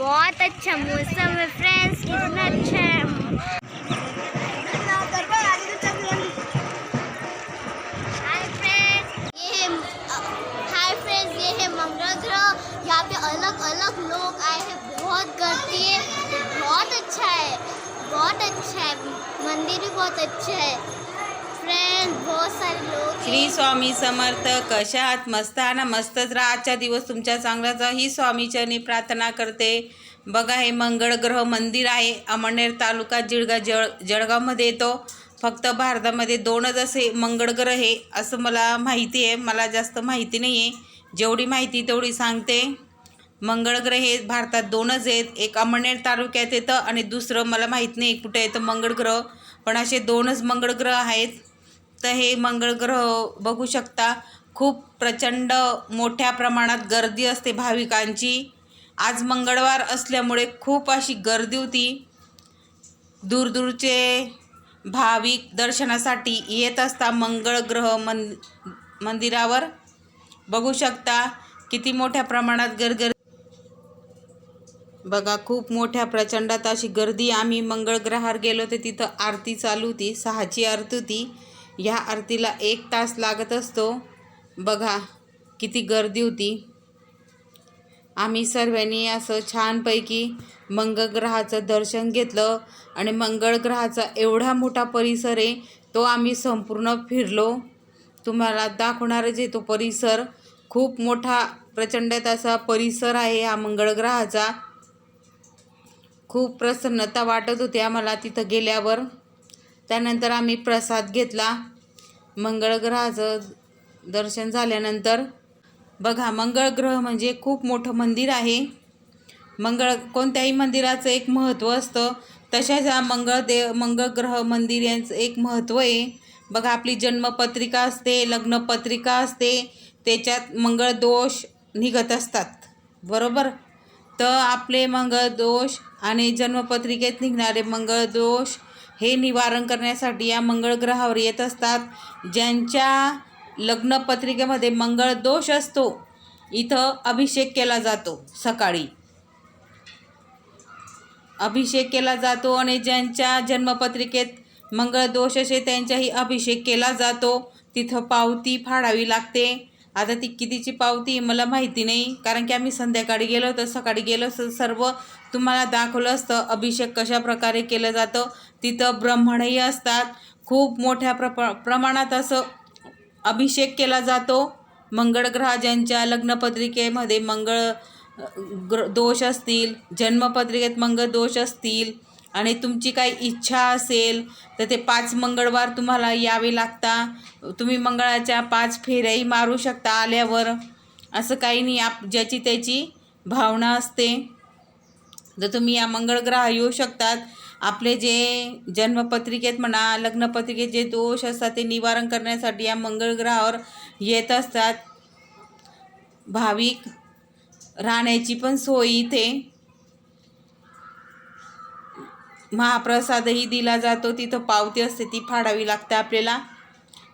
बहुत अच्छा मौसम है फ्रेंड्स कितना अच्छा है। यहाँ पे अलग अलग लोग आए हैं, बहुत गर्दी है, बहुत अच्छा है, बहुत अच्छा है। मंदिर भी बहुत अच्छा है। बहुत सारे लोग श्री स्वामी समर्थ कशा आहात? मस्त ना? मस्तच राहा. आजचा दिवस तुमच्या चांगल्याचा ही स्वामीचरणी प्रार्थना करते. बघा हे मंगळ ग्रह मंदिर आहे. अमळनेर तालुका जिळगा जळ जळगावमध्ये येतो. फक्त भारतामध्ये दोनच असे मंगळ ग्रह आहे असं मला माहिती आहे. मला जास्त माहिती नाही आहे जेवढी माहिती तेवढी सांगते. मंगळ ग्रह हे भारतात दोनच आहेत. एक अमळनेर तालुक्यात येतं आणि दुसरं मला माहीत नाही कुठे येतं मंगळ ग्रह. पण असे दोनच मंगळ ग्रह आहेत. तर हे मंगळ ग्रह बघू शकता. खूप प्रचंड मोठ्या प्रमाणात गर्दी असते भाविकांची. आज मंगळवार असल्यामुळे खूप अशी गर्दी होती. दूरदूरचे भाविक दर्शनासाठी येत असता मंगळ ग्रह मन मंदिरावर. बघू शकता किती मोठ्या प्रमाणात गरगर बघा खूप मोठ्या प्रचंडात अशी गर्दी. आम्ही मंगळग्रहावर गेलो ते तिथं आरती चालू होती. सहाची आरती होती. ह्या आरतीला एक तास लागत असतो. बघा किती गर्दी होती. आम्ही सर्वांनी असं छानपैकी मंगळ ग्रहाचं दर्शन घेतलं आणि मंगळ ग्रहाचा एवढा मोठा परिसर आहे तो आम्ही संपूर्ण फिरलो. तुम्हाला दाखवणारच आहे तो परिसर. खूप मोठा प्रचंड असा परिसर आहे हा मंगळ ग्रहाचा खूप प्रसन्नता वाटत होती आम्हाला तिथं गेल्यावर. त्यानंतर आम्ही प्रसाद घेतला. मंगळग्रहाचं दर्शन झाल्यानंतर बघा मंगळग्रह म्हणजे खूप मोठं मंदिर आहे. मंगळ कोणत्याही मंदिराचं एक महत्त्व असतं. तशाच हा मंगळदेव मंगळग्रह मंगळ ग्रह मंदिर यांचं एक महत्त्व आहे. बघा आपली जन्मपत्रिका असते लग्नपत्रिका असते त्याच्यात मंगळ दोष निघत असतात. बरोबर? तर आपले मंगळ दोष आणि जन्मपत्रिकेत निघणारे मंगळ दोष हे निवारण करण्यासाठी या मंगळ ग्रहावर येत असतात. ज्यांच्या लग्नपत्रिकेमध्ये मंगळ दोष असतो इथं अभिषेक केला जातो सकाळी. अभिषेक केला जातो आणि ज्यांच्या जन्मपत्रिकेत मंगळ दोष असे त्यांच्याही अभिषेक केला जातो. तिथं पावती फाडावी लागते. आता ती कितीची पावती मला माहिती नाही. कारण की आम्ही संध्याकाळी गेलो तर सकाळी गेलो तर सर्व तुम्हाला दाखवलं असतं अभिषेक कशा प्रकारे केलं जातं. तिथं ब्राह्मणही असतात. खूप मोठ्या प्रप प्रमाणात असं अभिषेक केला जातो. मंगळ ग्रह ज्यांच्या लग्नपत्रिकेमध्ये मंगळ ग्र दोष असतील जन्मपत्रिकेत मंगळ दोष असतील आणि तुमची काही इच्छा असेल तर ते पाच मंगळवार तुम्हाला यावे लागता. तुम्ही मंगळाच्या पाच फेऱ्याही मारू शकता आल्यावर. असं काही नाही आप ज्याची त्याची भावना असते. तर तुम्ही या मंगळग्रह येऊ शकतात. आपले जे जन्मपत्रिकेत म्हणा लग्नपत्रिकेत जे दोष असतात ते निवारण करण्यासाठी या मंगळग्रहावर येत असतात. भाविक राहण्याची पण सोय इथे. महाप्रसादही दिला जातो. तिथं पावती असते ती फाडावी लागते आपल्याला.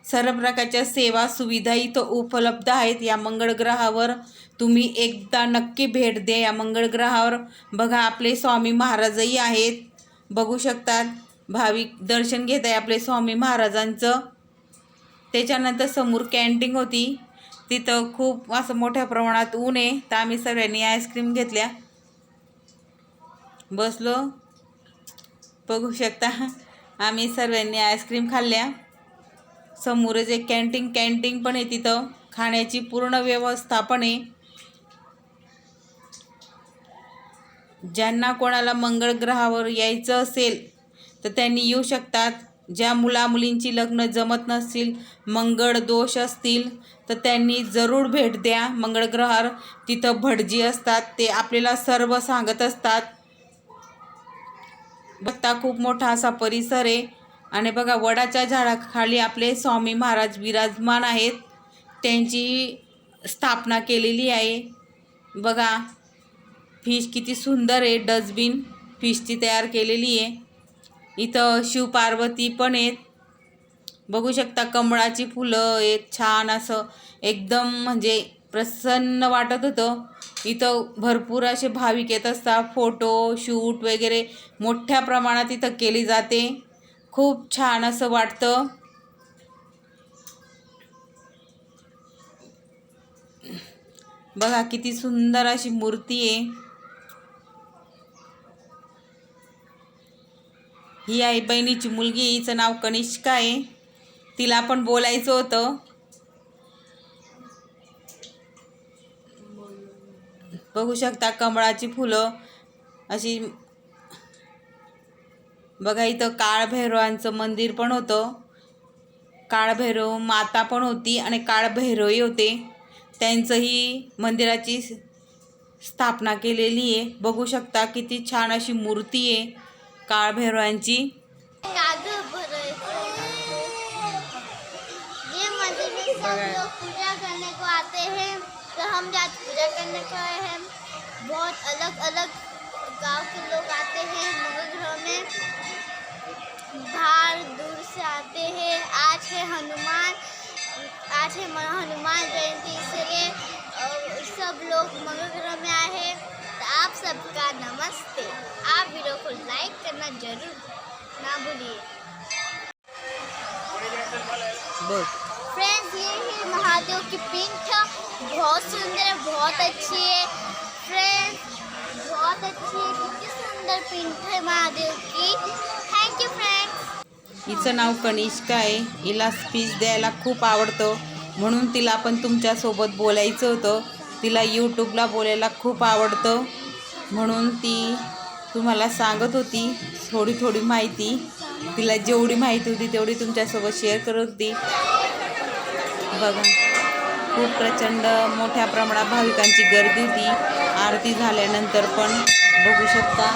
सर्व प्रकारच्या सेवा सुविधा इथं उपलब्ध आहेत. या मंगळ ग्रहावर तुम्ही एकदा नक्की भेट द्या. या मंगळ ग्रहावर बघा आपले स्वामी महाराजही आहेत. बघू शकतात. भाविक दर्शन घेत आहे आपले स्वामी महाराजांचं. त्याच्यानंतर समोर कॅन्टीन होती. तिथं खूप असं मोठ्या प्रमाणात ऊन आहे. तर आम्ही सगळ्यांनी आईस्क्रीम घेतल्या. बसलो. बघू शकता. आम्ही सर्वांनी आईस्क्रीम खाल्ल्या. समोरच एक कॅन्टीन कॅन्टीन पण आहे तिथं. खाण्याची पूर्ण व्यवस्था पण आहे. ज्यांना कोणाला मंगळ ग्रहावर यायचं असेल तर त्यांनी येऊ शकतात. ज्या मुलामुलींची लग्न जमत नसतील मंगळ दोष असतील तर त्यांनी जरूर भेट द्या. मंगळ ग्रहावर तिथं भटजी असतात ते आपल्याला सर्व सांगत असतात. बघता खूप मोठा असा परिसर आहे. आणि बघा वडाच्या झाडाखाली आपले स्वामी महाराज विराजमान आहेत. त्यांची स्थापना केलेली आहे. बघा फिश किती सुंदर आहे. डस्टबिन फिशची तयार केलेली आहे. इथं शिवपार्वती पण आहेत. बघू शकता कमळाची फुलं आहेत. छान असं एकदम म्हणजे प्रसन्न वाटत होतं. इथं भरपूर असे भाविक येत असतात. फोटो शूट वगैरे मोठ्या प्रमाणात इथं केली जाते. खूप छान असं वाटतं. बघा किती सुंदर अशी मूर्ती आहे. ही आई बहिणीची मुलगी हिचं नाव कनिष्का आहे. तिला पण बोलायचं होतं. बघू शकता कमळाची फुलं. अशी बघा इथं काळभैरवांचं मंदिर पण होतं. काळभैरव माता पण होती आणि काळभैरवही होते. त्यांचंही मंदिराची स्थापना केलेली आहे. बघू शकता किती छान अशी मूर्ती आहे. काळभैरवांची. कागज भरायचं ये मंदिर में सब लोग पूजा करने को आते हैं। तो हम आज पूजा करने को आए हैं। बहुत अलग अलग गांव के लोग आते हैं मगर ग्रह में। बाहर दूर से आते हैं। आज है हनुमान आज है हनुमान जयंती इसलिए सब लोग मगर ग्रह में आए हैं। आप सबका नमस्ते। आप वीडियो को लाइक करना जरूर ना भूलिए। फ्रेंड्स ये है महादेव की पिंक बहुत सुंदर है बहुत अच्छी है। फ्रेंड्स बहुत अच्छी है। कितनी सुंदर पिंक है महादेव की। थैंक यू फ्रेंड्स हिचं नाव कनिष्का आहे. हिला स्पीच द्यायला खूप आवडतं. म्हणून तिला पण तुमच्यासोबत बोलायचं होतं. तिला यूट्यूबला बोलायला खूप आवडतं. म्हणून ती तुम्हाला सांगत होती. थोडी थोडी माहिती. तिला जेवढी माहिती होती तेवढी तुमच्यासोबत शेअर करत होती. बघा. खूप प्रचंड मोठ्या प्रमाणात भाविकांची गर्दी होती. आरती झाल्यानंतर पण बघू शकता.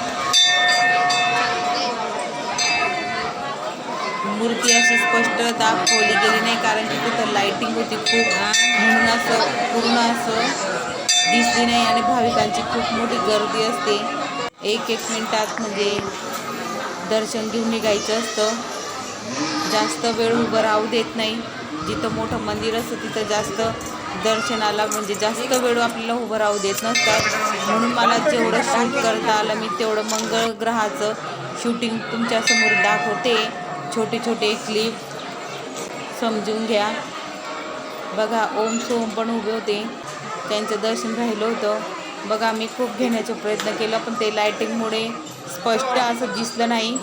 मूर्ती अशी स्पष्ट दाखवली गेली नाही कारण की तिथं लाईटिंग होती खूप. म्हणून असं पूर्ण असं दिसली नाही आणि भाविकांची खूप मोठी गर्दी असते. एक एक मिनटात म्हणजे दर्शन घेऊन निघायचं असतं. जास्त वेळ उभं राहू देत नाही. जिथं मोठं मंदिर असतं तिथं जास्त दर्शनाला म्हणजे जास्त वेळ आपल्याला उभं राहू देत नसतात. म्हणून मला जेवढं शूट करता आलं मी तेवढं मंगळ ग्रहाचं शूटिंग तुमच्यासमोर दाखवते. छोटे छोटे क्लिप समजून घ्या. बघा ओम सोम पण उभे होते. त्यांचं दर्शन राहिलं होतं. बघा मी खूप घेण्याचा प्रयत्न केला पण ते लायटिंगमुळे स्पष्ट असं दिसलं नाही.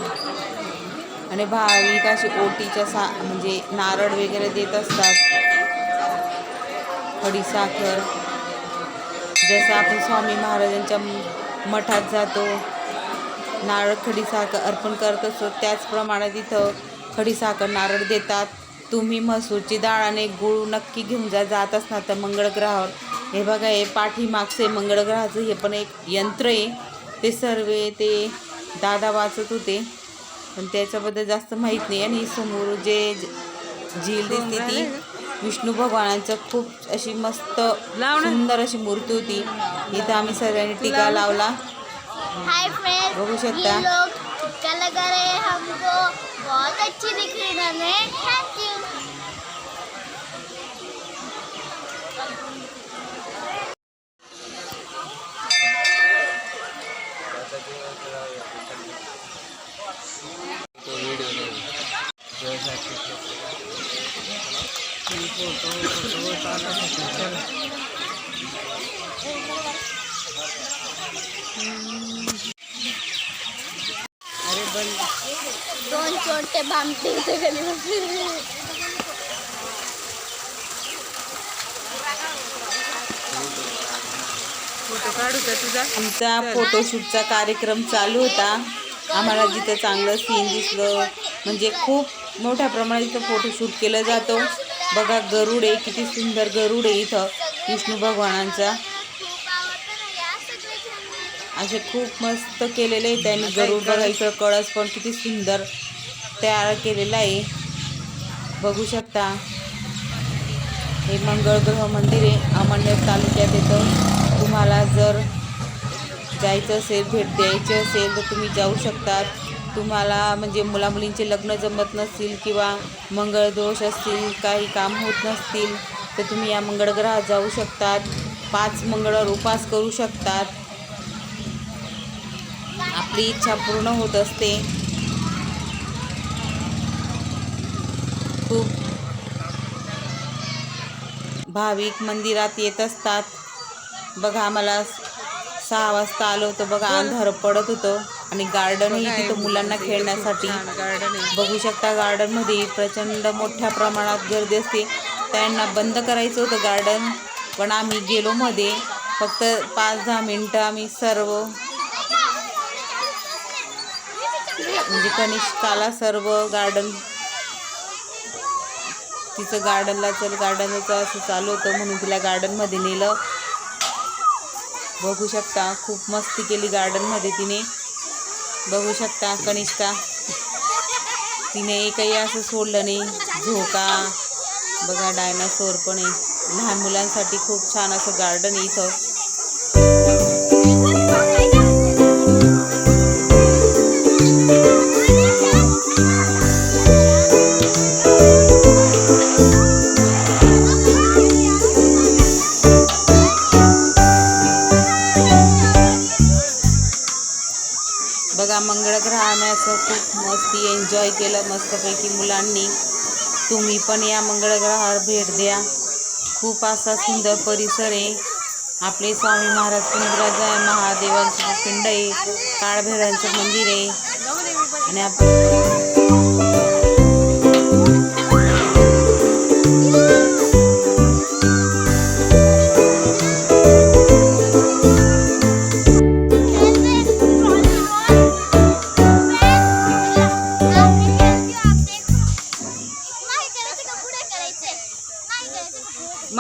आणि भाविक असे ओटीच्या सा म्हणजे नारळ वगैरे देत असतात. खडीसाखर जसं आपण स्वामी महाराजांच्या मठात जातो नारळ खडीसाखर अर्पण करत असतो त्याचप्रमाणे तिथं खडीसाखर नारळ देतात. तुम्ही मसूरची डाळ आणि गूळ नक्की घेऊन जा जात असणार तर मंगळग्रहावर हे बघा हे पाठीमागचे मंगळग्रहाचं हे पण एक यंत्र आहे. ते सर्व ते दादा वाचत होते. पण त्याच्याबद्दल जास्त माहीत नाही आणि समोर जे झील दिसते ती विष्णू भगवानांचं खूप अशी मस्त सुंदर अशी मूर्ती होती. इथं आम्ही सर्वांनी टीका लावला. हाय फ्रेंड्स बघू शकता. ये लोग टिक्का लगा रहे हमको बहुत अच्छी दिख रही है। थैंक यू इथे गली बसले फोटो काढू का तुझा? आमचा फोटोशूटचा कार्यक्रम चालू होता. आम्हाला जिथं चांगलं सीन दिसलं म्हणजे खूप मोठ्या प्रमाणात इथं फोटोशूट केलं जातो. बघा गरुड आहे किती सुंदर गरुड आहे इथं विष्णू भगवानांचा. असे खूप मस्त केलेले त्यांनी. गरुड बघा इथं कळस पण किती सुंदर तयार केलेला आहे. बघू शकता. हे मंगळग्रह मंदिर आहे. अमळनेर तालुक्यात येतं. तुम्हाला जर जायचं असेल भेट द्यायची असेल तर तुम्ही जाऊ शकतात. तुम्हाला म्हणजे मुलामुलींचे लग्न जमत नसतील किंवा मंगळदोष असतील काही काम होत नसतील तर तुम्ही या मंगळग्रहात जाऊ शकतात. पाच मंगळवार उपास करू शकतात. आपली इच्छा पूर्ण होत असते. खूप भाविक मंदिरात येत असतात. बघा आम्हाला सहा वाजता आलो होतं. बघा अंधार पडत होतं आणि गार्डनही तिथं मुलांना खेळण्यासाठी. बघू शकता गार्डनमध्ये प्रचंड मोठ्या प्रमाणात गर्दी असते. त्यांना बंद करायचं होतं गार्डन पण आम्ही गेलो मध्ये. फक्त पाच दहा मिनटं आम्ही सर्व म्हणजे कनिष्काला सर्व गार्डन तिचं गार्डनला चल गार्डनचं असं चालू होतं म्हणून तिला गार्डनमध्ये नेलं. बघू शकता खूप मस्ती केली गार्डनमध्ये तिने. बघू शकता कनिष्का तिने एकही असं सोडलं नाही. झोका. बघा डायनासोर पण आहे. लहान मुलांसाठी खूप छान असं गार्डन आहे इथं. असं खूप मस्ती एन्जॉय केलं मस्तपैकी मुलांनी. तुम्ही पण या मंगळग्रहावर भेट द्या. खूप असा सुंदर परिसर आहे. आपले स्वामी महाराज पिंडराज आहे महादेवांचं पिंड आहे काळभैरांचं मंदिर आहे. आणि आप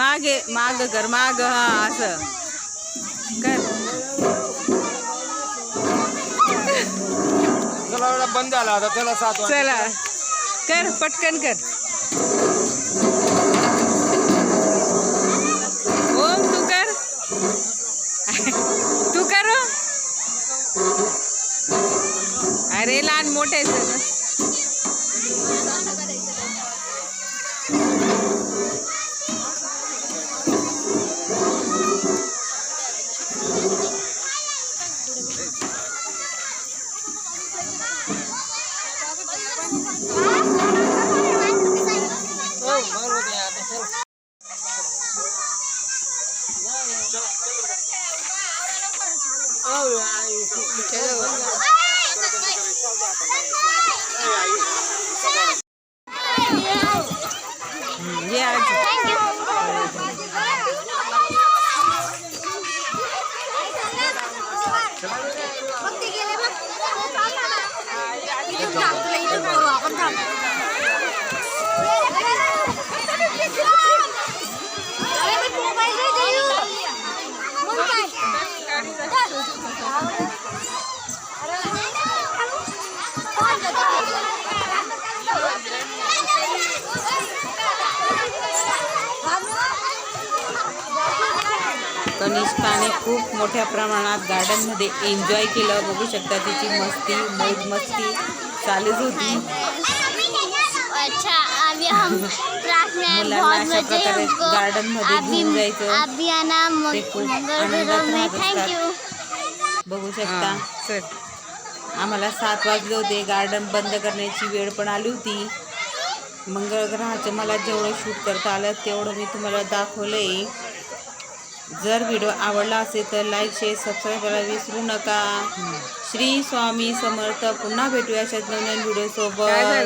मागे माग कर माग हा असं. कर. चला एवढा बंद झाला आता त्याला सात वाजता. चला. कर पटकन कर. ओम तू कर. तू कर. अरे लहान मोठे सगळं. ये आज कनिष्काने खूप मोठ्या प्रमाणात गार्डनमध्ये एन्जॉय केलं. बघू शकता तिची मस्ती मौज मस्ती चालूच होती. अच्छा अभी हम क्लास में आए, मुलांना बहुत अशा मजे प्रकारे हमको garden मध्ये अभी घेऊन जायचं. ते खूप आनंदात राहत असतात. बघू शकता. आम्हाला सात वाजले होते. गार्डन बंद करण्याची वेळ पण आली होती. मंगळ ग्रहाचं मला जेवढं शूट करता आलं तेवढं मी तुम्हाला दाखवलं आहे जर व्हिडिओ आवडला असेल तर लाईक शेअर सबस्क्राईब करायला विसरू नका. श्री स्वामी समर्थ. पुन्हा भेटूया अशाच नवीन व्हिडिओ सोबत काय